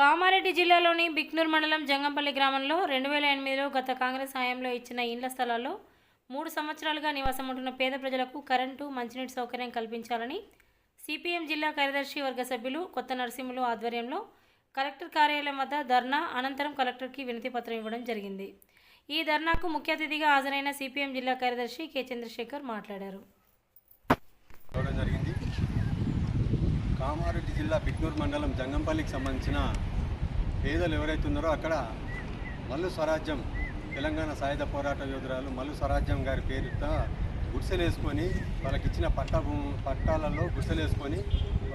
కామారెడ్డి జిల్లాలోని బిక్నూర్ మండలం జంగంపల్లి గ్రామంలో రెండు వేల ఎనిమిదిలో గత కాంగ్రెస్ హయాంలో ఇచ్చిన ఇండ్ల స్థలాల్లో మూడు సంవత్సరాలుగా నివాసం ఉంటున్న పేద ప్రజలకు కరెంటు మంచినీటి సౌకర్యం కల్పించాలని సిపిఎం జిల్లా కార్యదర్శి వర్గ సభ్యులు కొత్త నరసింహులు ఆధ్వర్యంలో కలెక్టర్ కార్యాలయం వద్ద ధర్నా అనంతరం కలెక్టర్కి వినతి పత్రం ఇవ్వడం జరిగింది. ఈ ధర్నాకు ముఖ్య అతిథిగా హాజరైన సిపిఎం జిల్లా కార్యదర్శి కె చంద్రశేఖర్ మాట్లాడారు. జరిగింది. కామారెడ్డి జిల్లా బిక్నూరు మండలం జంగంపల్లికి సంబంధించిన పేదలు ఎవరైతే ఉన్నారో అక్కడ మల్లు స్వరాజ్యం తెలంగాణ సాయుధ పోరాట యోధురాలు మల్లు స్వరాజ్యం గారి పేరుతో గుడిసెలేసుకొని వాళ్ళకి ఇచ్చిన పట్టా పట్టాలలో గుడిసెలేసుకొని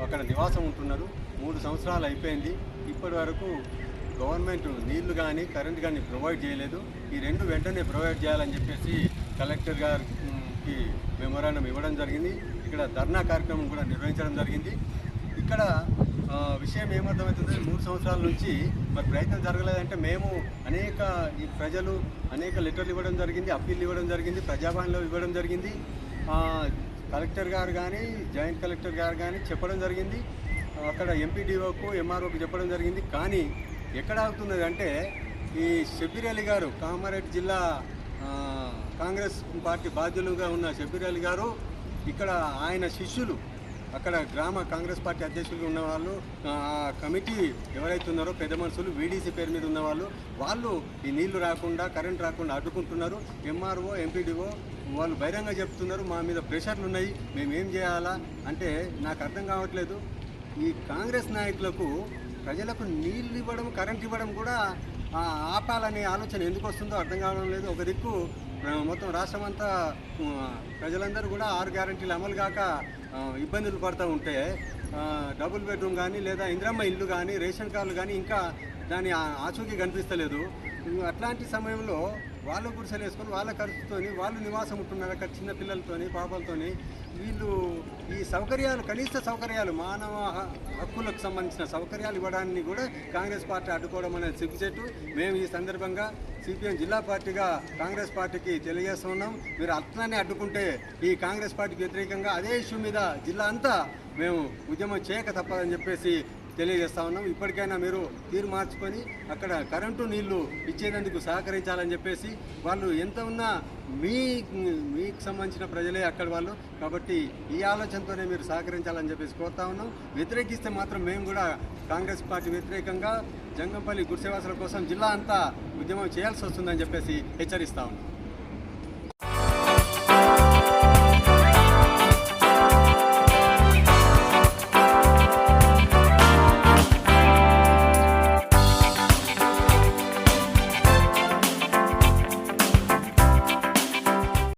అక్కడ నివాసం ఉంటున్నారు. మూడు సంవత్సరాలు అయిపోయింది. ఇప్పటి వరకు గవర్నమెంట్ నీళ్ళు కానీ కరెంట్ కానీ ప్రొవైడ్ చేయలేదు. ఈ రెండు వెంటనే ప్రొవైడ్ చేయాలని చెప్పేసి కలెక్టర్ గారికి మెమోరాండం ఇవ్వడం జరిగింది. ఇక్కడ ధర్నా కార్యక్రమం కూడా నిర్వహించడం జరిగింది. ఇక్కడ విషయం ఏమర్థమవుతుంది మూడు సంవత్సరాల నుంచి మరి ప్రయత్నం జరగలేదంటే మేము అనేక ఈ ప్రజలు అనేక లెటర్లు ఇవ్వడం జరిగింది అప్పీల్ ఇవ్వడం జరిగింది ప్రజాభవన్లో ఇవ్వడం జరిగింది. కలెక్టర్ గారు కానీ జాయింట్ కలెక్టర్ గారు కానీ చెప్పడం జరిగింది. అక్కడ ఎంపీడీఓకు ఎంఆర్ఓకు చెప్పడం జరిగింది. కానీ ఎక్కడ అవుతున్నది అంటే ఈ షబీర్ అలీ గారు కామారెడ్డి జిల్లా కాంగ్రెస్ పార్టీ బాధ్యులుగా ఉన్న షబీర్ అలీ గారు ఇక్కడ ఆయన శిష్యులు అక్కడ గ్రామ కాంగ్రెస్ పార్టీ అధ్యక్షులు ఉన్న వాళ్ళు ఆ కమిటీ ఎవరైతే ఉన్నారో పెద్ద మనుషులు వీడీసీ పేరు మీద ఉన్న వాళ్ళు వాళ్ళు ఈ నీళ్ళు రాకుండా కరెంట్ రాకుండా అడ్డుకుంటున్నారు. ఎంఆర్ఓ ఎంపీడీఓ వాళ్ళు బహిరంగ చెప్తున్నారు మా మీద ప్రెషర్లు ఉన్నాయి మేము ఏం చేయాలా? అంటే నాకు అర్థం కావట్లేదు. ఈ కాంగ్రెస్ నాయకులకు ప్రజలకు నీళ్ళు ఇవ్వడం కరెంట్ ఇవ్వడం కూడా ఆపాలనే ఆలోచన ఎందుకు వస్తుందో అర్థం కావడం లేదు. ఒక దిక్కు మొత్తం రాష్ట్రం అంతా ప్రజలందరూ కూడా ఆరు గ్యారంటీలు అమలు కాక ఇబ్బందులు పడుతూ ఉంటే డబుల్ బెడ్రూమ్ కానీ లేదా ఇంద్రమ్మ ఇల్లు కానీ రేషన్ కార్డులు కానీ ఇంకా దాని ఆచూకీ కనిపిస్తలేదు. అట్లాంటి సమయంలో వాళ్ళు గుడిసెలు వేసుకొని వాళ్ళ ఖర్చుతోని వాళ్ళు నివాసం ఉంటున్నారు అక్కడ చిన్న పిల్లలతోని పాపలతోని. వీళ్ళు ఈ సౌకర్యాలు కనీస సౌకర్యాలు మానవ హక్కులకు సంబంధించిన సౌకర్యాలు ఇవ్వడాన్ని కూడా కాంగ్రెస్ పార్టీ అడ్డుకోవడం అనేది సిగ్గుచెట్టు మేము ఈ సందర్భంగా సిపిఎం జిల్లా పార్టీగా కాంగ్రెస్ పార్టీకి తెలియజేస్తున్నాం మీరు అట్లనే అడ్డుకుంటే ఈ కాంగ్రెస్ పార్టీకి వ్యతిరేకంగా అదే ఇష్యూ మీద జిల్లా అంతా మేము ఉద్యమం చేయక తప్పదని చెప్పేసి తెలియజేస్తా ఉన్నాం. ఇప్పటికైనా మీరు తీరు మార్చుకొని అక్కడ కరెంటు నీళ్ళు ఇచ్చేందుకు సహకరించాలని చెప్పేసి వాళ్ళు ఎంత ఉన్నా మీ మీకు సంబంధించిన ప్రజలే అక్కడ వాళ్ళు. కాబట్టి ఈ ఆలోచనతోనే మీరు సహకరించాలని చెప్పేసి కోరుతా ఉన్నాం. వ్యతిరేకిస్తే మాత్రం మేము కూడా కాంగ్రెస్ పార్టీ వ్యతిరేకంగా జంగంపల్లి గుడిసేవాసుల కోసం జిల్లా అంతా ఉద్యమం చేయాల్సి వస్తుందని చెప్పేసి హెచ్చరిస్తా ఉన్నాం.